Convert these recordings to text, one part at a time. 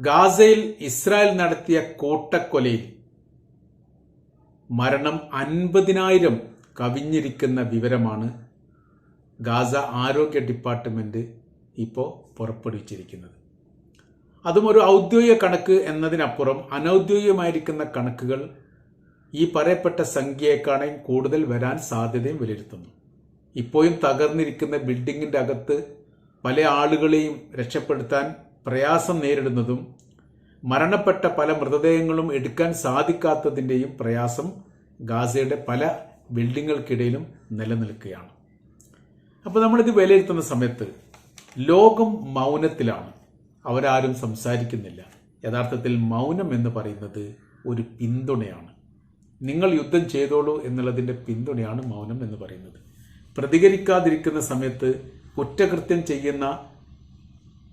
ഗാസയിൽ ഇസ്രായേൽ നടത്തിയ കൂട്ടക്കൊലയിൽ മരണം അൻപതിനായിരം കവിഞ്ഞിരിക്കുന്ന വിവരമാണ് ഗാസ ആരോഗ്യ ഡിപ്പാർട്ട്മെന്റ് ഇപ്പോൾ പുറപ്പെടുവിച്ചിരിക്കുന്നത്. അതും ഒരു ഔദ്യോഗിക കണക്ക് എന്നതിനപ്പുറം അനൗദ്യോഗികമായിരിക്കുന്ന കണക്കുകൾ ഈ പറയപ്പെട്ട സംഖ്യയെക്കാണെങ്കിൽ കൂടുതൽ വരാൻ സാധ്യതയും വിലയിരുത്തുന്നു. ഇപ്പോഴും തകർന്നിരിക്കുന്ന ബിൽഡിങ്ങിന്റെ അകത്ത് പല ആളുകളെയും രക്ഷപ്പെടുത്താൻ പ്രയാസം നേരിടുന്നതും മരണപ്പെട്ട പല മൃതദേഹങ്ങളും എടുക്കാൻ സാധിക്കാത്തതിന്റെയും പ്രയാസം ഗാസയുടെ പല ബിൽഡിങ്ങുകൾക്കിടയിലും നിലനിൽക്കുകയാണ്. അപ്പോൾ നമ്മളിത് വിലയിരുത്തുന്ന സമയത്ത് ലോകം മൗനത്തിലാണ്. അവരാരും സംസാരിക്കുന്നില്ല. യഥാർത്ഥത്തിൽ മൗനം എന്ന് പറയുന്നത് ഒരു പിന്തുണയാണ്. നിങ്ങൾ യുദ്ധം ചെയ്തോളൂ എന്നുള്ളതിന്റെ പിന്തുണയാണ് മൗനം എന്ന് പറയുന്നത്. പ്രതികരിക്കാതിരിക്കുന്ന സമയത്ത് കുറ്റകൃത്യം ചെയ്യുന്ന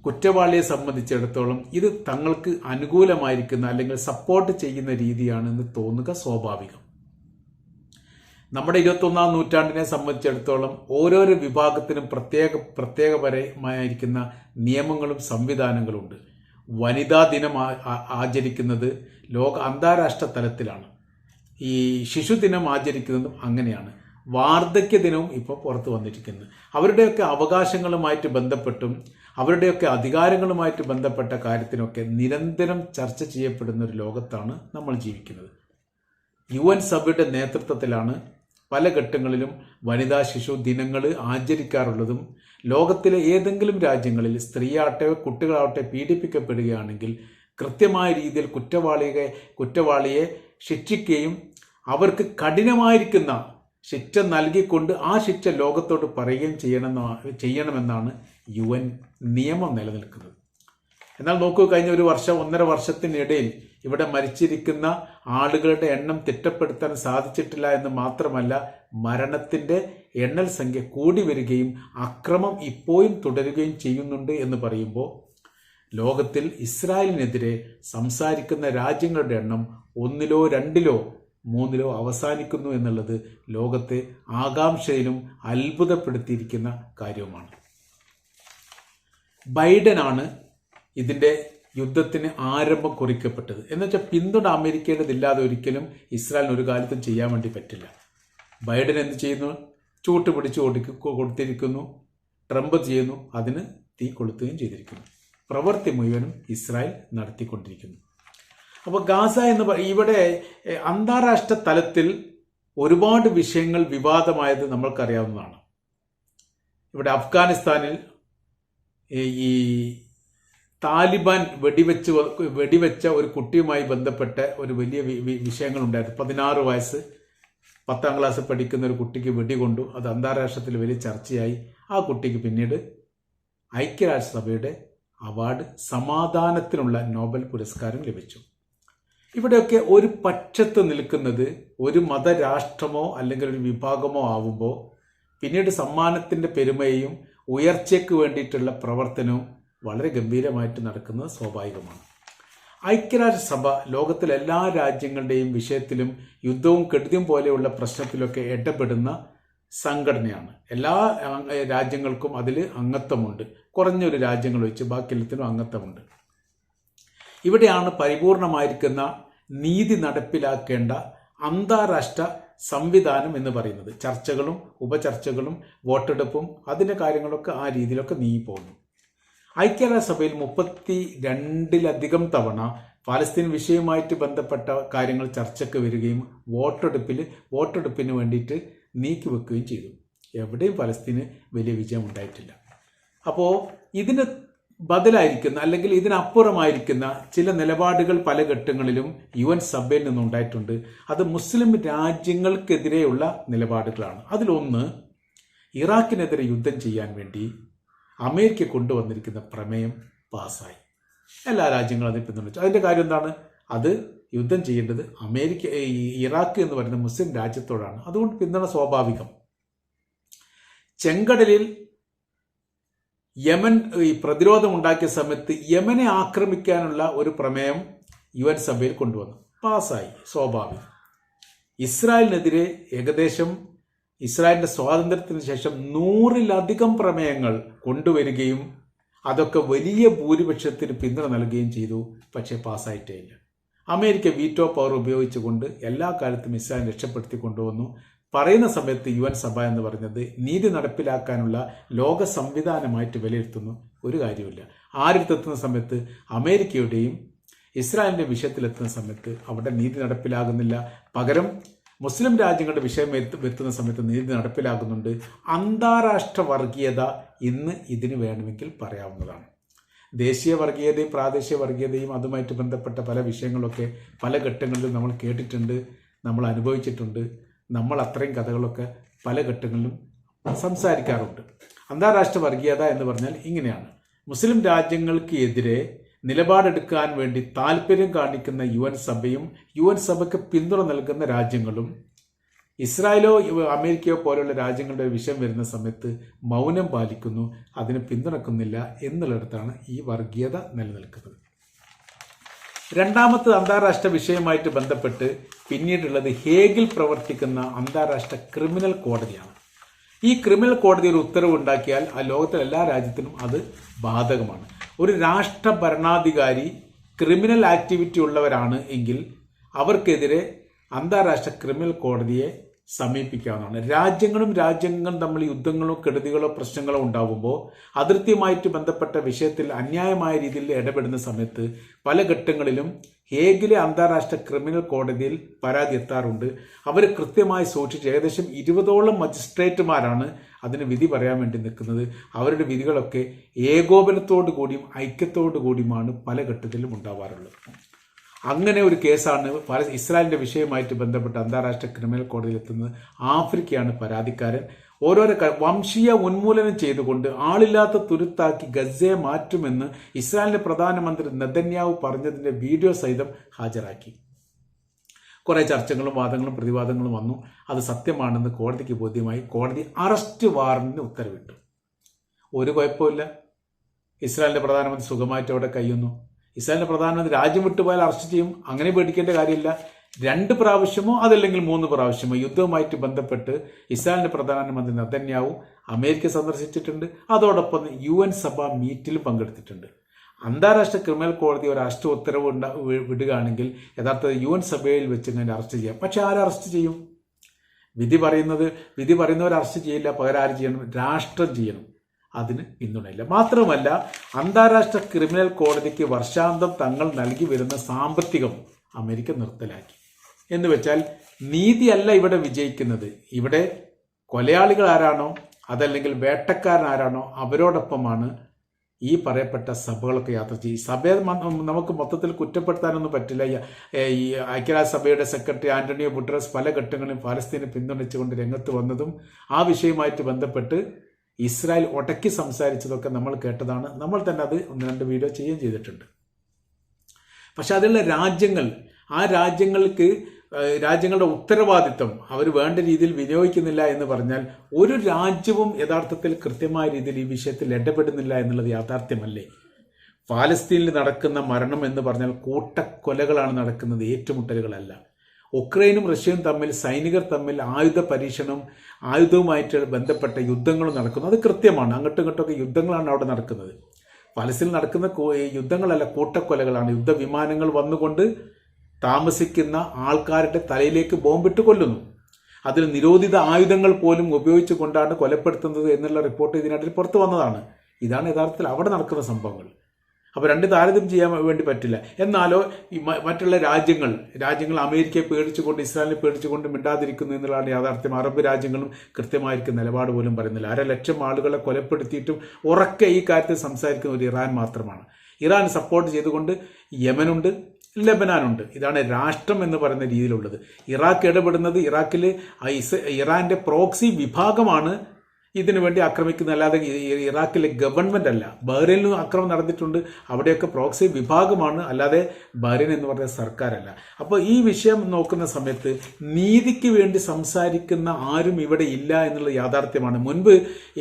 കുറ്റവാളിയെ സംബന്ധിച്ചിടത്തോളം ഇത് തങ്ങൾക്ക് അനുകൂലമായിരിക്കുന്ന അല്ലെങ്കിൽ സപ്പോർട്ട് ചെയ്യുന്ന രീതിയാണെന്ന് തോന്നുക സ്വാഭാവികം. നമ്മുടെ ഇരുപത്തൊന്നാം നൂറ്റാണ്ടിനെ സംബന്ധിച്ചിടത്തോളം ഓരോരോ വിഭാഗത്തിനും പ്രത്യേക പ്രത്യേകപരമായിരിക്കുന്ന നിയമങ്ങളും സംവിധാനങ്ങളും ഉണ്ട് വനിതാ ദിനം ആചരിക്കുന്നത് ലോക അന്താരാഷ്ട്ര തലത്തിലാണ്. ഈ ശിശുദിനം ആചരിക്കുന്നതും അങ്ങനെയാണ്. വാർദ്ധക്യ ദിനവും ഇപ്പോൾ പുറത്തു വന്നിരിക്കുന്നത് അവരുടെയൊക്കെ അവകാശങ്ങളുമായിട്ട് ബന്ധപ്പെട്ടും അവരുടെയൊക്കെ അധികാരങ്ങളുമായിട്ട് ബന്ധപ്പെട്ട കാര്യത്തിനൊക്കെ നിരന്തരം ചർച്ച ചെയ്യപ്പെടുന്ന ഒരു ലോകത്താണ് നമ്മൾ ജീവിക്കുന്നത്. യു എൻ സഭയുടെ നേതൃത്വത്തിലാണ് പല ഘട്ടങ്ങളിലും വനിതാ ശിശു ദിനങ്ങൾ ആചരിക്കാറുള്ളതും ലോകത്തിലെ ഏതെങ്കിലും രാജ്യങ്ങളിൽ സ്ത്രീയാവട്ടെ കുട്ടികളാവട്ടെ പീഡിപ്പിക്കപ്പെടുകയാണെങ്കിൽ കൃത്യമായ രീതിയിൽ കുറ്റവാളിയെ കുറ്റവാളിയെ ശിക്ഷിക്കുകയും അവർക്ക് കഠിനമായിരിക്കുന്ന ശിക്ഷ നൽകിക്കൊണ്ട് ആ ശിക്ഷ ലോകത്തോട് പറയുകയും ചെയ്യണമെന്ന ചെയ്യണമെന്നാണ് യു എൻ നിയമം നിലനിൽക്കുന്നത്. എന്നാൽ നോക്കൂ കഴിഞ്ഞ ഒരു വർഷം ഒന്നര വർഷത്തിനിടയിൽ ഇവിടെ മരിച്ചിരിക്കുന്ന ആളുകളുടെ എണ്ണം തിട്ടപ്പെടുത്താൻ സാധിച്ചിട്ടില്ല എന്ന് മാത്രമല്ല മരണത്തിന്റെ എണ്ണൽ സംഖ്യ കൂടി വരികയും അക്രമം ഇപ്പോഴും തുടരുകയും ചെയ്യുന്നുണ്ട് എന്ന് പറയുമ്പോൾ ലോകത്തിൽ ഇസ്രായേലിനെതിരെ സംസാരിക്കുന്ന രാജ്യങ്ങളുടെ എണ്ണം ഒന്നിലോ രണ്ടിലോ മൂന്നിലോ അവസാനിക്കുന്നു എന്നുള്ളത് ലോകത്തെ ആകാംക്ഷയിലും അത്ഭുതപ്പെടുത്തിയിരിക്കുന്ന കാര്യവുമാണ്. ബൈഡനാണ് ഇതിന്റെ യുദ്ധത്തിന് ആരംഭം കുറിക്കപ്പെട്ടത്. എന്നുവെച്ചാൽ പിന്തുണ അമേരിക്കയുടേതില്ലാതെ ഒരിക്കലും ഇസ്രായേലിന് ഒരു കാലത്തും ചെയ്യാൻ വേണ്ടി പറ്റില്ല. ബൈഡൻ എന്ത് ചെയ്യുന്നു? ചൂട്ട് പിടിച്ച് കൊടുക്ക കൊടുത്തിരിക്കുന്നു. ട്രംപ് ചെയ്യുന്നു? അതിന് തീ കൊളുത്തുകയും ചെയ്തിരിക്കുന്നു. പ്രവൃത്തി മുഴുവനും ഇസ്രായേൽ നടത്തിക്കൊണ്ടിരിക്കുന്നു. അപ്പോൾ ഗാസ എന്ന് ഇവിടെ അന്താരാഷ്ട്ര തലത്തിൽ ഒരുപാട് വിഷയങ്ങൾ വിവാദമായത് നമ്മൾക്കറിയാവുന്നതാണ്. ഇവിടെ അഫ്ഗാനിസ്ഥാനിൽ ഈ- താലിബാൻ വെടിവെച്ച് വെടിവെച്ച ഒരു കുട്ടിയുമായി ബന്ധപ്പെട്ട ഒരു വലിയ വിഷയങ്ങളുണ്ടായിരുന്നു. പതിനാറ് വയസ്സ് പത്താം ക്ലാസ് പഠിക്കുന്ന ഒരു കുട്ടിക്ക് വെടികൊണ്ടു അത് അന്താരാഷ്ട്രത്തിൽ വലിയ ചർച്ചയായി. ആ കുട്ടിക്ക് പിന്നീട് ഐക്യരാഷ്ട്രസഭയുടെ അവാർഡ് സമാധാനത്തിനുള്ള നോബൽ പുരസ്കാരം ലഭിച്ചു. ഇവിടെയൊക്കെ ഒരു പക്ഷത്ത് നിൽക്കുന്നത് ഒരു മതരാഷ്ട്രമോ അല്ലെങ്കിൽ ഒരു വിഭാഗമോ ആവുമ്പോൾ പിന്നീട് സമ്മാനത്തിന്റെ പെരുമയും ഉയർച്ചയ്ക്ക് വേണ്ടിയിട്ടുള്ള പ്രവർത്തനവും വളരെ ഗംഭീരമായിട്ട് നടക്കുന്നത് സ്വാഭാവികമാണ്. ഐക്യരാഷ്ട്രസഭ ലോകത്തിലെ എല്ലാ രാജ്യങ്ങളുടെയും വിഷയത്തിലും യുദ്ധവും കെടുതിയും പോലെയുള്ള പ്രശ്നത്തിലൊക്കെ ഇടപെടുന്ന സംഘടനയാണ്. എല്ലാ രാജ്യങ്ങൾക്കും അതിൽ അംഗത്വമുണ്ട്. കുറഞ്ഞൊരു രാജ്യങ്ങൾ വെച്ച് ബാക്കി എല്ലാത്തിനും അംഗത്വമുണ്ട്. ഇവിടെയാണ് പരിപൂർണമായിരിക്കുന്ന നീതി നടപ്പിലാക്കേണ്ട അന്താരാഷ്ട്ര സംവിധാനം എന്ന് പറയുന്നത്. ചർച്ചകളും ഉപചർച്ചകളും വോട്ടെടുപ്പും അതിന്റെ കാര്യങ്ങളൊക്കെ ആ രീതിയിലൊക്കെ നീങ്ങി പോകുന്നു. ഐക്യരാഷ്ട്രസഭയിൽ മുപ്പത്തി രണ്ടിലധികം തവണ പാലസ്തീൻ വിഷയവുമായിട്ട് ബന്ധപ്പെട്ട കാര്യങ്ങൾ ചർച്ചയ്ക്ക് വരികയും വോട്ടെടുപ്പിൽ വോട്ടെടുപ്പിന് വേണ്ടിയിട്ട് നീക്കി വെക്കുകയും ചെയ്തു. എവിടെയും പലസ്തീന് വലിയ വിജയം ഉണ്ടായിട്ടില്ല. അപ്പോൾ ഇതിന് ബദലായിരിക്കുന്ന അല്ലെങ്കിൽ ഇതിനപ്പുറമായിരിക്കുന്ന ചില നിലപാടുകൾ പല ഘട്ടങ്ങളിലും യു എൻ സഭയിൽ നിന്നുണ്ടായിട്ടുണ്ട്. അത് മുസ്ലിം രാജ്യങ്ങൾക്കെതിരെയുള്ള നിലപാടുകളാണ്. അതിലൊന്ന് ഇറാഖിനെതിരെ യുദ്ധം ചെയ്യാൻ വേണ്ടി അമേരിക്ക കൊണ്ടുവന്നിരിക്കുന്ന പ്രമേയം പാസ്സായി. എല്ലാ രാജ്യങ്ങളും അതിൽ പിന്തുണച്ചു. അതിന്റെ കാര്യം എന്താണ്? അത് യുദ്ധം ചെയ്യേണ്ടത് അമേരിക്ക ഇറാഖ് എന്ന് പറയുന്ന മുസ്ലിം രാജ്യത്തോടാണ്. അതുകൊണ്ട് പിന്തുണ സ്വാഭാവികം. ചെങ്കടലിൽ യമൻ ഈ പ്രതിരോധം ഉണ്ടാക്കിയ സമയത്ത് യമനെ ആക്രമിക്കാനുള്ള ഒരു പ്രമേയം യു എൻ സഭയിൽ കൊണ്ടുവന്നു. പാസ്സായി സ്വാഭാവികം. ഇസ്രായേലിനെതിരെ ഏകദേശം ഇസ്രായേലിന്റെ സ്വാതന്ത്ര്യത്തിന് ശേഷം നൂറിലധികം പ്രമേയങ്ങൾ കൊണ്ടുവരികയും അതൊക്കെ വലിയ ഭൂരിപക്ഷത്തിന് പിന്തുണ നൽകുകയും ചെയ്തു പക്ഷേ പാസ്സായിട്ടേ ഇല്ല. അമേരിക്ക വീറ്റോ പവർ ഉപയോഗിച്ചുകൊണ്ട് എല്ലാ കാലത്തും ഇസ്രായേൽ രക്ഷപ്പെടുത്തി കൊണ്ടുവന്നു പറയുന്ന സമയത്ത് യു എൻ സഭ എന്ന് പറഞ്ഞത് നീതി നടപ്പിലാക്കാനുള്ള ലോക സംവിധാനമായിട്ട് വിലയിരുത്തുന്നു. ഒരു കാര്യമില്ല ആരിടത്തെത്തുന്ന സമയത്ത് അമേരിക്കയുടെയും ഇസ്രായേലിന്റെ വിഷയത്തിലെത്തുന്ന സമയത്ത് അവിടെ നീതി നടപ്പിലാകുന്നില്ല. പകരം മുസ്ലിം രാജ്യങ്ങളുടെ വിഷയം എത്ത് എത്തുന്ന സമയത്ത് നീതി നടപ്പിലാകുന്നുണ്ട്. അന്താരാഷ്ട്ര വർഗീയത ഇന്ന് ഇതിന് വേണമെങ്കിൽ പറയാവുന്നതാണ്. ദേശീയ വർഗീയതയും പ്രാദേശിക വർഗീയതയും അതുമായിട്ട് ബന്ധപ്പെട്ട പല വിഷയങ്ങളൊക്കെ പല ഘട്ടങ്ങളിലും നമ്മൾ കേട്ടിട്ടുണ്ട് നമ്മൾ അനുഭവിച്ചിട്ടുണ്ട്. നമ്മൾ അത്രയും കഥകളൊക്കെ പല ഘട്ടങ്ങളിലും സംസാരിക്കാറുണ്ട്. അന്താരാഷ്ട്ര വർഗീയത എന്ന് പറഞ്ഞാൽ ഇങ്ങനെയാണ്. മുസ്ലിം രാജ്യങ്ങൾക്ക് എതിരെ നിലപാടെടുക്കാൻ വേണ്ടി താല്പര്യം കാണിക്കുന്ന യു എൻ സഭയും യു എൻ സഭയ്ക്ക് പിന്തുണ നൽകുന്ന രാജ്യങ്ങളും ഇസ്രായേലോ അമേരിക്കയോ പോലെയുള്ള രാജ്യങ്ങളുടെ വിഷയം വരുന്ന സമയത്ത് മൗനം പാലിക്കുന്നു അതിനെ പിന്തുണക്കുന്നില്ല എന്നുള്ളിടത്താണ് ഈ വർഗീയത നിലനിൽക്കുന്നത്. രണ്ടാമത്തെ അന്താരാഷ്ട്ര വിഷയമായിട്ട് ബന്ധപ്പെട്ട് പിന്നീടുള്ളത് ഹേഗിൽ പ്രവർത്തിക്കുന്ന അന്താരാഷ്ട്ര ക്രിമിനൽ കോടതിയാണ്. ഈ ക്രിമിനൽ കോടതി ഒരു ഉത്തരവ് ഉണ്ടാക്കിയാൽ ആ ലോകത്തിലെ എല്ലാ രാജ്യത്തിനും അത് ബാധകമാണ്. ഒരു രാഷ്ട്ര ഭരണാധികാരി ക്രിമിനൽ ആക്ടിവിറ്റി ഉള്ളവരാണ് എങ്കിൽ അവർക്കെതിരെ അന്താരാഷ്ട്ര ക്രിമിനൽ കോടതിയെ സമീപിക്കാവുന്നതാണ്. രാജ്യങ്ങളും രാജ്യങ്ങളും തമ്മിൽ യുദ്ധങ്ങളോ കെടുതികളോ പ്രശ്നങ്ങളോ ഉണ്ടാകുമ്പോൾ അതിർത്തിയുമായിട്ട് ബന്ധപ്പെട്ട വിഷയത്തിൽ അന്യായമായ രീതിയിൽ ഇടപെടുന്ന സമയത്ത് പല ഘട്ടങ്ങളിലും ഹേഗിലെ അന്താരാഷ്ട്ര ക്രിമിനൽ കോടതിയിൽ പരാതി എത്താറുണ്ട്. അവർ കൃത്യമായി സൂക്ഷിച്ച് ഏകദേശം ഇരുപതോളം മജിസ്ട്രേറ്റുമാരാണ് അതിന് വിധി പറയാൻ വേണ്ടി നിൽക്കുന്നത്. അവരുടെ വിധികളൊക്കെ ഏകോപനത്തോടു കൂടിയും ഐക്യത്തോടു കൂടിയുമാണ് പല ഘട്ടത്തിലും ഉണ്ടാവാറുള്ളത്. അങ്ങനെ ഒരു കേസാണ് ഇസ്രായേലിന്റെ വിഷയമായിട്ട് ബന്ധപ്പെട്ട് അന്താരാഷ്ട്ര ക്രിമിനൽ കോടതിയിൽ എത്തുന്നത് ആഫ്രിക്കയാണ് പരാതിക്കാരൻ. ഓരോരോ വംശീയ ഉന്മൂലനം ചെയ്തുകൊണ്ട് ആളില്ലാത്ത തുരുത്താക്കി ഗസയെ മാറ്റുമെന്ന് ഇസ്രായേലിന്റെ പ്രധാനമന്ത്രി നെതന്യാവ് പറഞ്ഞതിന്റെ വീഡിയോ സഹിതം ഹാജരാക്കി. കുറേ ചർച്ചകളും വാദങ്ങളും പ്രതിവാദങ്ങളും വന്നു. അത് സത്യമാണെന്ന് കോടതിക്ക് ബോധ്യമായി. കോടതി അറസ്റ്റ് വാറന്റിന് ഉത്തരവിട്ടു. ഒരു കുഴപ്പമില്ല ഇസ്രായേലിന്റെ പ്രധാനമന്ത്രി സുഖമായിട്ട് അവിടെ കഴിയുന്നു ഇസ്രായേലിന്റെ പ്രധാനമന്ത്രി രാജ്യം വിട്ടുപോയാൽ അറസ്റ്റ് ചെയ്യും. അങ്ങനെ പേടിക്കേണ്ട കാര്യമില്ല. രണ്ട് പ്രാവശ്യമോ അതല്ലെങ്കിൽ മൂന്ന് പ്രാവശ്യമോ യുദ്ധവുമായിട്ട് ബന്ധപ്പെട്ട് ഇസ്രായേലിന്റെ പ്രധാനമന്ത്രി നദന്യാവും അമേരിക്ക സന്ദർശിച്ചിട്ടുണ്ട്. അതോടൊപ്പം യു എൻ സഭ മീറ്റിലും പങ്കെടുത്തിട്ടുണ്ട്. അന്താരാഷ്ട്ര ക്രിമിനൽ കോടതി ഒരു അറസ്റ്റ് ഉത്തരവ് വിടുകയാണെങ്കിൽ യഥാർത്ഥത്തിൽ യു എൻ സഭയിൽ വെച്ച് ഇങ്ങനെ അറസ്റ്റ് ചെയ്യാം. പക്ഷെ ആരെ അറസ്റ്റ് ചെയ്യും? വിധി പറയുന്നത് വിധി പറയുന്നവർ അറസ്റ്റ് ചെയ്യില്ല പകരം ആര് ചെയ്യണം? രാഷ്ട്രം ചെയ്യണം. അതിന് പിന്തുണയില്ല മാത്രമല്ല അന്താരാഷ്ട്ര ക്രിമിനൽ കോടതിക്ക് വർഷാന്തം തങ്ങൾ നൽകി വരുന്ന സാമ്പത്തികം അമേരിക്ക നിർത്തലാക്കി. എന്ന് വെച്ചാൽ നീതിയല്ല ഇവിടെ വിജയിക്കുന്നത്. ഇവിടെ കൊലയാളികൾ ആരാണോ അതല്ലെങ്കിൽ വേട്ടക്കാരൻ ആരാണോ അവരോടൊപ്പമാണ് ഈ പറയപ്പെട്ട സഭകളൊക്കെ യാത്ര ചെയ്യും സഭയെ നമുക്ക് മൊത്തത്തിൽ കുറ്റപ്പെടുത്താനൊന്നും പറ്റില്ല. ഈ- ഐക്യരാജ്യസഭയുടെ സെക്രട്ടറി ആന്റണിയോ ബുട്ടറസ് പല ഘട്ടങ്ങളിലും പാലസ്തീനെ പിന്തുണച്ചുകൊണ്ട് രംഗത്ത് വന്നതും ആ വിഷയവുമായിട്ട് ബന്ധപ്പെട്ട് ഇസ്രായേൽ ഒടക്കി സംസാരിച്ചതൊക്കെ നമ്മൾ കേട്ടതാണ്. നമ്മൾ തന്നെ അത് ഒന്ന് രണ്ട് വീഡിയോ ചെയ്യുകയും ചെയ്തിട്ടുണ്ട്. പക്ഷെ അതിലുള്ള രാജ്യങ്ങൾ ആ രാജ്യങ്ങൾക്ക് രാജ്യങ്ങളുടെ ഉത്തരവാദിത്വം അവർ വേണ്ട രീതിയിൽ വിനിയോഗിക്കുന്നില്ല എന്ന് പറഞ്ഞാൽ ഒരു രാജ്യവും യഥാർത്ഥത്തിൽ കൃത്യമായ രീതിയിൽ ഈ വിഷയത്തിൽ ഇടപെടുന്നില്ല എന്നുള്ളത് യാഥാർത്ഥ്യമല്ലേ? പാലസ്തീനിൽ നടക്കുന്ന മരണം എന്ന് പറഞ്ഞാൽ കൂട്ടക്കൊലകളാണ് നടക്കുന്നത് ഏറ്റുമുട്ടലുകളല്ല. ഉക്രൈനും റഷ്യയും തമ്മിൽ സൈനികർ തമ്മിൽ ആയുധ പരീക്ഷണം ആയുധവുമായിട്ട് ബന്ധപ്പെട്ട യുദ്ധങ്ങളും നടക്കുന്നു. അത് കൃത്യമാണ്. അങ്ങോട്ടും ഇങ്ങോട്ടൊക്കെ യുദ്ധങ്ങളാണ് അവിടെ നടക്കുന്നത്. പലസ്തീനിൽ നടക്കുന്ന യുദ്ധങ്ങളല്ല കൂട്ടക്കൊലകളാണ്. യുദ്ധവിമാനങ്ങൾ വന്നുകൊണ്ട് താമസിക്കുന്ന ആൾക്കാരുടെ തലയിലേക്ക് ബോംബിട്ട് കൊല്ലുന്നു. അതിൽ നിരോധിത ആയുധങ്ങൾ പോലും ഉപയോഗിച്ചുകൊണ്ടാണ് കൊലപ്പെടുത്തുന്നത് എന്നുള്ള റിപ്പോർട്ട് ഇതിനിടയിൽ പുറത്തു വന്നതാണ്. ഇതാണ് യഥാർത്ഥത്തിൽ അവിടെ നടക്കുന്ന സംഭവങ്ങൾ. അപ്പോൾ രണ്ട് താരതമ്യം ചെയ്യാൻ വേണ്ടി പറ്റില്ല. എന്നാലോ ഈ മറ്റുള്ള രാജ്യങ്ങൾ രാജ്യങ്ങൾ അമേരിക്കയെ പേടിച്ചുകൊണ്ട് ഇസ്രായേലിനെ പേടിച്ചുകൊണ്ട് മിണ്ടാതിരിക്കുന്നു എന്നുള്ളതാണ് യാഥാർത്ഥ്യം. അറബ് രാജ്യങ്ങളും കൃത്യമായിരിക്കും നിലപാട് പോലും പറയുന്നില്ല. അര ലക്ഷം ആളുകളെ കൊലപ്പെടുത്തിയിട്ടും ഉറക്കെ ഈ കാര്യത്തിൽ സംസാരിക്കുന്ന ഒരു ഇറാൻ മാത്രമാണ്. ഇറാൻ സപ്പോർട്ട് ചെയ്തുകൊണ്ട് യമനുണ്ട് ലബനാനുണ്ട്. ഇതാണ് രാഷ്ട്രം എന്ന് പറയുന്ന രീതിയിലുള്ളത്. ഇറാഖ് ഇടപെടുന്നത് ഇറാഖിൽ ഇറാന്റെ പ്രോക്സി വിഭാഗമാണ് ഇതിനു വേണ്ടി ആക്രമിക്കുന്ന അല്ലാതെ ഇറാഖിലെ ഗവൺമെന്റ് അല്ല. ബഹ്റൈനിലും ആക്രമണം നടന്നിട്ടുണ്ട്. അവിടെയൊക്കെ പ്രോക്സി വിഭാഗമാണ്. അല്ലാതെ ബഹ്റൈൻ എന്ന് പറഞ്ഞ സർക്കാരല്ല. അപ്പോൾ ഈ വിഷയം നോക്കുന്ന സമയത്ത് നീതിക്ക് വേണ്ടി സംസാരിക്കുന്ന ആരും ഇവിടെ ഇല്ല എന്നുള്ള യാഥാർത്ഥ്യമാണ്. മുൻപ്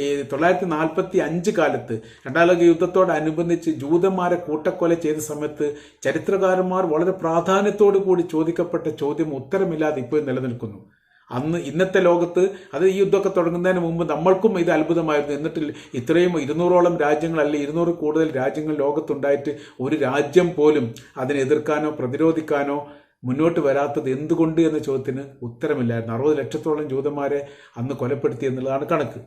ഈ തൊള്ളായിരത്തി നാൽപ്പത്തി അഞ്ച് കാലത്ത് രണ്ടാം ലോക യുദ്ധത്തോടനുബന്ധിച്ച് ജൂതന്മാരെ കൂട്ടക്കൊല ചെയ്ത സമയത്ത് ചരിത്രകാരന്മാർ വളരെ പ്രാധാന്യത്തോടു കൂടി ചോദിക്കപ്പെട്ട ചോദ്യം ഉത്തരമില്ലാതെ ഇപ്പോൾ നിലനിൽക്കുന്നു. അന്ന് ഇന്നത്തെ ലോകത്ത് അത് ഈ യുദ്ധമൊക്കെ തുടങ്ങുന്നതിന് മുമ്പ് നമ്മൾക്കും ഇത് അത്ഭുതമായിരുന്നു. എന്നിട്ട് ഇത്രയും ഇരുന്നൂറോളം രാജ്യങ്ങളല്ലേ ഇരുന്നൂറ് കൂടുതൽ രാജ്യങ്ങൾ ലോകത്തുണ്ടായിട്ട് ഒരു രാജ്യം പോലും അതിനെ എതിർക്കാനോ പ്രതിരോധിക്കാനോ മുന്നോട്ട് വരാത്തത് എന്തുകൊണ്ട് എന്ന ചോദ്യത്തിന് ഉത്തരമില്ലായിരുന്നു. അറുപത് ലക്ഷത്തോളം ജൂതന്മാരെ അന്ന് കൊലപ്പെടുത്തി എന്നുള്ളതാണ് കണക്ക്.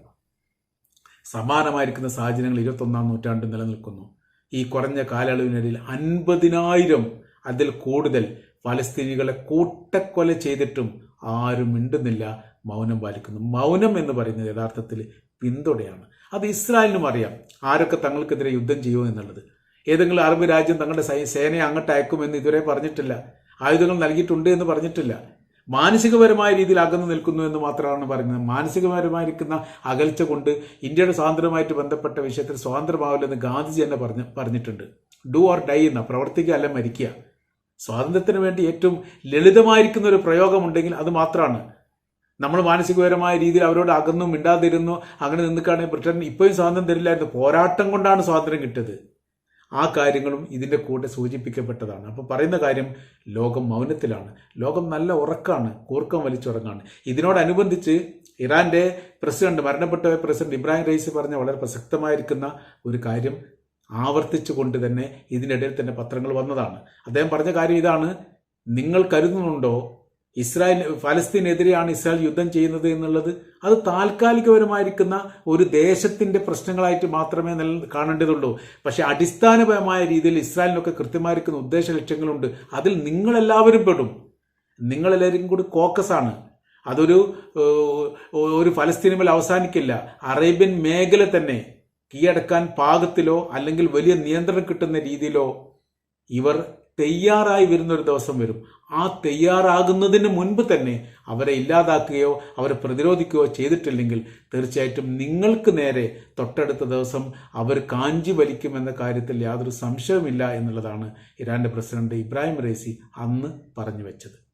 സമാനമായിരിക്കുന്ന സാഹചര്യങ്ങൾ ഇരുപത്തൊന്നാം നൂറ്റാണ്ടിൽ നിലനിൽക്കുന്നു. ഈ കുറഞ്ഞ കാലയളവിനിടയിൽ അൻപതിനായിരം അതിൽ കൂടുതൽ ഫലസ്തീനികളെ കൂട്ടക്കൊല ചെയ്തിട്ടും ആരും മിണ്ടുന്നില്ല മൗനം പാലിക്കുന്നു. മൗനം എന്ന് പറയുന്നത് യഥാർത്ഥത്തിൽ പിന്തുണയാണ്. അത് ഇസ്രായേലിനും അറിയാം. ആരൊക്കെ തങ്ങൾക്കെതിരെ യുദ്ധം ചെയ്യുമോ എന്നുള്ളത്. ഏതെങ്കിലും അറബ് രാജ്യം തങ്ങളുടെ സേനയെ അങ്ങോട്ട് അയക്കുമെന്ന് ഇതുവരെ പറഞ്ഞിട്ടില്ല. ആയുധങ്ങൾ നൽകിയിട്ടുണ്ട് എന്ന് പറഞ്ഞിട്ടില്ല. മാനസികപരമായ രീതിയിൽ അകന്നു നിൽക്കുന്നു എന്ന് മാത്രമാണ് പറയുന്നത്. മാനസികപരമായിരിക്കുന്ന അകൽച്ച കൊണ്ട് ഇന്ത്യയുടെ സ്വാതന്ത്ര്യമായിട്ട് ബന്ധപ്പെട്ട വിഷയത്തിൽ സ്വാതന്ത്ര്യമാവില്ലെന്ന് ഗാന്ധിജി തന്നെ പറഞ്ഞ് പറഞ്ഞിട്ടുണ്ട്. ഡു ഓർ ഡൈ എന്ന പ്രവർത്തിക്കുക അല്ല മരിക്കുക. സ്വാതന്ത്ര്യത്തിന് വേണ്ടി ഏറ്റവും ലളിതമായിരിക്കുന്ന ഒരു പ്രയോഗമുണ്ടെങ്കിൽ അത് മാത്രമാണ് നമ്മൾ മാനസികപരമായ രീതിയിൽ അവരോട് അകന്നു മിണ്ടാതിരുന്നു അങ്ങനെ നിന്നുകാണെങ്കിൽ ബ്രിട്ടൻ ഇപ്പോഴും സ്വാതന്ത്ര്യം തരില്ലായിരുന്നു പോരാട്ടം കൊണ്ടാണ് സ്വാതന്ത്ര്യം കിട്ടിയത്. ആ കാര്യങ്ങളും ഇതിന്റെ കൂടെ സൂചിപ്പിക്കപ്പെട്ടതാണ്. അപ്പോൾ പറയുന്ന കാര്യം ലോകം മൗനത്തിലാണ്. ലോകം നല്ല ഉറക്കാണ് കൂർക്കം വലിച്ചുറങ്ങാണ്. ഇതിനോടനുബന്ധിച്ച് ഇറാന്റെ പ്രസിഡന്റ് മരണപ്പെട്ട പ്രസിഡന്റ് ഇബ്രാഹിം റൈസി പറഞ്ഞ വളരെ പ്രസക്തമായിരിക്കുന്ന ഒരു കാര്യം ആവർത്തിച്ചുകൊണ്ട് തന്നെ ഇതിനിടയിൽ തന്നെ പത്രങ്ങൾ വന്നതാണ്. അദ്ദേഹം പറഞ്ഞ കാര്യം ഇതാണ്. നിങ്ങൾ കരുതുന്നുണ്ടോ? ഇസ്രായേൽ ഫലസ്തീനെതിരെയാണ് ഇസ്രായേൽ യുദ്ധം ചെയ്യുന്നത് എന്നുള്ളത്? അത് താൽക്കാലികപരമായിരിക്കുന്ന ഒരു ദേശത്തിന്റെ പ്രശ്നങ്ങളായിട്ട് മാത്രമേ നില കാണേണ്ടതുള്ളൂ. പക്ഷെ അടിസ്ഥാനപരമായ രീതിയിൽ ഇസ്രായേലിനൊക്കെ കൃത്യമായിരിക്കുന്ന ഉദ്ദേശ ലക്ഷ്യങ്ങളുണ്ട്. അതിൽ നിങ്ങളെല്ലാവരും പെടും. നിങ്ങളെല്ലാവരും കൂടി കോക്കസാണ് അതൊരു ഒരു ഫലസ്തീനുമേൽ അവസാനിക്കില്ല. അറേബ്യൻ മേഖല തന്നെ കീഴടക്കാൻ പാകത്തിലോ അല്ലെങ്കിൽ വലിയ നിയന്ത്രണം കിട്ടുന്ന രീതിയിലോ ഇവർ തയ്യാറായി വരുന്ന ഒരു ദിവസം വരും. ആ തയ്യാറാകുന്നതിന് മുൻപ് തന്നെ അവരെ ഇല്ലാതാക്കുകയോ അവരെ പ്രതിരോധിക്കുകയോ ചെയ്തിട്ടില്ലെങ്കിൽ തീർച്ചയായിട്ടും നിങ്ങൾക്ക് നേരെ തൊട്ടടുത്ത ദിവസം അവർ കാഞ്ചി വലിക്കുമെന്ന കാര്യത്തിൽ യാതൊരു സംശയവുമില്ല എന്നുള്ളതാണ് ഇറാന്റെ പ്രസിഡന്റ് ഇബ്രാഹിം റേസി അന്ന് പറഞ്ഞു വെച്ചത്.